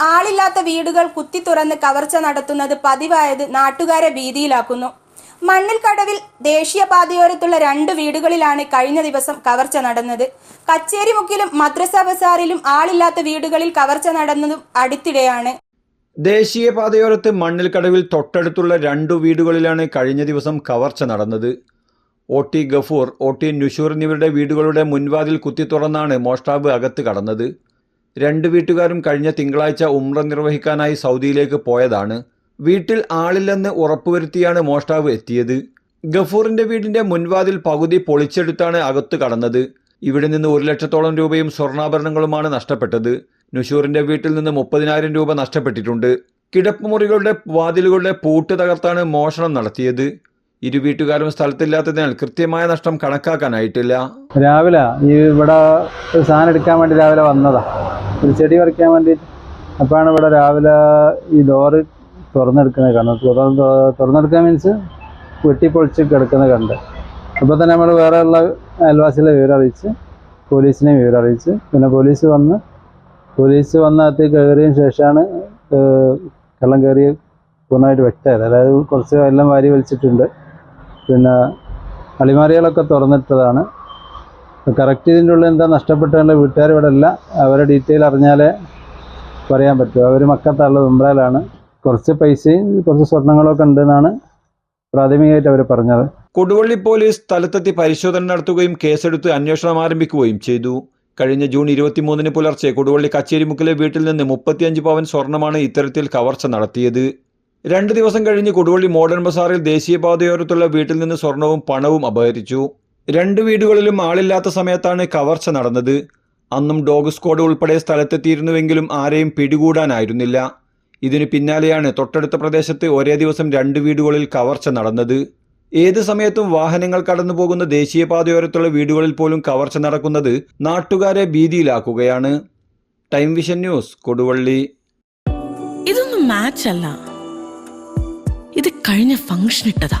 ആളില്ലാത്ത വീടുകൾ കുത്തി തുറന്ന് കവർച്ച നടത്തുന്നത് പതിവായത് നാട്ടുകാരെ ഭീതിയിലാക്കുന്നു. മണ്ണിൽക്കടവിൽ ദേശീയപാതയോരത്തുള്ള രണ്ട് വീടുകളിലാണ് കഴിഞ്ഞ ദിവസം കവർച്ച നടന്നത്. കച്ചേരിമുക്കിലും മദ്രസ ബസാറിലും ആളില്ലാത്ത വീടുകളിൽ കവർച്ച നടന്നതും അടുത്തിടെയാണ്. ദേശീയപാതയോരത്ത് മണ്ണിൽക്കടവിൽ തൊട്ടടുത്തുള്ള രണ്ടു വീടുകളിലാണ് കഴിഞ്ഞ ദിവസം കവർച്ച നടന്നത്. O T Gafoor O T Nushoor എന്നിവരുടെ വീടുകളുടെ മുൻവാതിൽ കുത്തി തുറന്നാണ് മോഷ്ടാവ് അകത്ത് കടന്നത്. രണ്ട് വീട്ടുകാരും കഴിഞ്ഞ തിങ്കളാഴ്ച ഉംറ നിർവഹിക്കാനായി സൗദിയിലേക്ക് പോയതാണ്. വീട്ടിൽ ആളില്ലെന്ന് ഉറപ്പുവരുത്തിയാണ് മോഷ്ടാവ് എത്തിയത്. ഗഫൂറിന്റെ വീടിന്റെ മുൻവാതിൽ പകുതി പൊളിച്ചെടുത്താണ് അകത്ത് കടന്നത്. ഇവിടെ നിന്ന് ഒരു ലക്ഷത്തോളം രൂപയും സ്വർണാഭരണങ്ങളുമാണ് നഷ്ടപ്പെട്ടത്. നുഷൂറിന്റെ വീട്ടിൽ നിന്ന് മുപ്പതിനായിരം രൂപ നഷ്ടപ്പെട്ടിട്ടുണ്ട്. കിടപ്പുമുറികളുടെ വാതിലുകളുടെ പൂട്ട് തകർത്താണ് മോഷണം നടത്തിയത്. ഇരു വീട്ടുകാരും സ്ഥലത്തില്ലാത്തതിനാൽ കൃത്യമായ നഷ്ടം കണക്കാക്കാനായിട്ടില്ല. രാവിലെ ഈ ഇവിടെ സാധനം എടുക്കാൻ വേണ്ടി രാവിലെ വന്നതാ. ഒരു ചെടി പറിക്കാൻ വേണ്ടി അപ്പോഴാണ് ഇവിടെ രാവിലെ ഈ ഡോറ് തുറന്നെടുക്കുന്നത് കണ്ടത്. തുറന്ന് തുറന്നെടുക്കാൻ മീൻസ് വെട്ടിപ്പൊളിച്ച് കിടക്കുന്നത് കണ്ട്. അപ്പോൾ തന്നെ നമ്മൾ വേറെ ഉള്ള അയൽവാസികളെ വിവരം അറിയിച്ച് പോലീസിനെ വിവരം അറിയിച്ച് പിന്നെ പോലീസ് വന്ന് പോലീസ് വന്ന് അകത്ത് കയറിയതിന് ശേഷമാണ് കള്ളം കയറി പൂർണമായിട്ട് വ്യക്തമായത് അതായത് കുറച്ച് എല്ലാം വാരി വലിച്ചിട്ടുണ്ട്. പിന്നെ അളിമാറികളൊക്കെ തുറന്നിട്ടതാണ്. കറക്റ്റ് ഇതിന്റെ ഉള്ളിൽ എന്താ നഷ്ടപ്പെട്ടുള്ള വീട്ടുകാർ ഇവിടെ അല്ല അവരെ ഡീറ്റെയിൽ അറിഞ്ഞാലേ പറയാൻ പറ്റും. അവർ മക്കത്തുള്ള ഉംബ്രയിലാണ് കുറച്ച് പൈസയും കുറച്ച് സ്വർണങ്ങളൊക്കെ ഉണ്ടെന്നാണ് പ്രാഥമികമായിട്ട് അവർ പറഞ്ഞത്. കൊടുവള്ളി പോലീസ് സ്ഥലത്തെത്തി പരിശോധന നടത്തുകയും കേസെടുത്ത് അന്വേഷണം ആരംഭിക്കുകയും ചെയ്തു. കഴിഞ്ഞ ജൂൺ ഇരുപത്തിമൂന്നിന് പുലർച്ചെ കൊടുവള്ളി കച്ചേരിമുക്കിലെ വീട്ടിൽ നിന്ന് മുപ്പത്തിയഞ്ച് പവൻ സ്വർണമാണ് ഇത്തരത്തിൽ കവർച്ച നടത്തിയത്. രണ്ട് ദിവസം കഴിഞ്ഞ് കൊടുവള്ളി മോഡേൺ ബസാറിൽ ദേശീയപാതയോരത്തുള്ള വീട്ടിൽ നിന്ന് സ്വർണവും പണവും അപഹരിച്ചു. രണ്ട് വീടുകളിലും ആളില്ലാത്ത സമയത്താണ് കവർച്ച നടന്നത്. അന്നും ഡോഗ് സ്ക്വാഡ് ഉൾപ്പെടെ സ്ഥലത്തെത്തിയിരുന്നുവെങ്കിലും ആരെയും പിടികൂടാനായിരുന്നില്ല. ഇതിനു പിന്നാലെയാണ് തൊട്ടടുത്ത പ്രദേശത്ത് ഒരേ ദിവസം രണ്ട് വീടുകളിൽ കവർച്ച നടന്നത്. ഏത് സമയത്തും വാഹനങ്ങൾ കടന്നു പോകുന്ന ദേശീയപാതയോരത്തുള്ള വീടുകളിൽ പോലും കവർച്ച നടക്കുന്നത് നാട്ടുകാരെ ഭീതിയിലാക്കുകയാണ്. Time Vision News Koduvally. ഇതൊന്നും മാച്ച് അല്ല ഇത് കഴിഞ്ഞ ഫംഗ്ഷൻ ഇട്ടതാ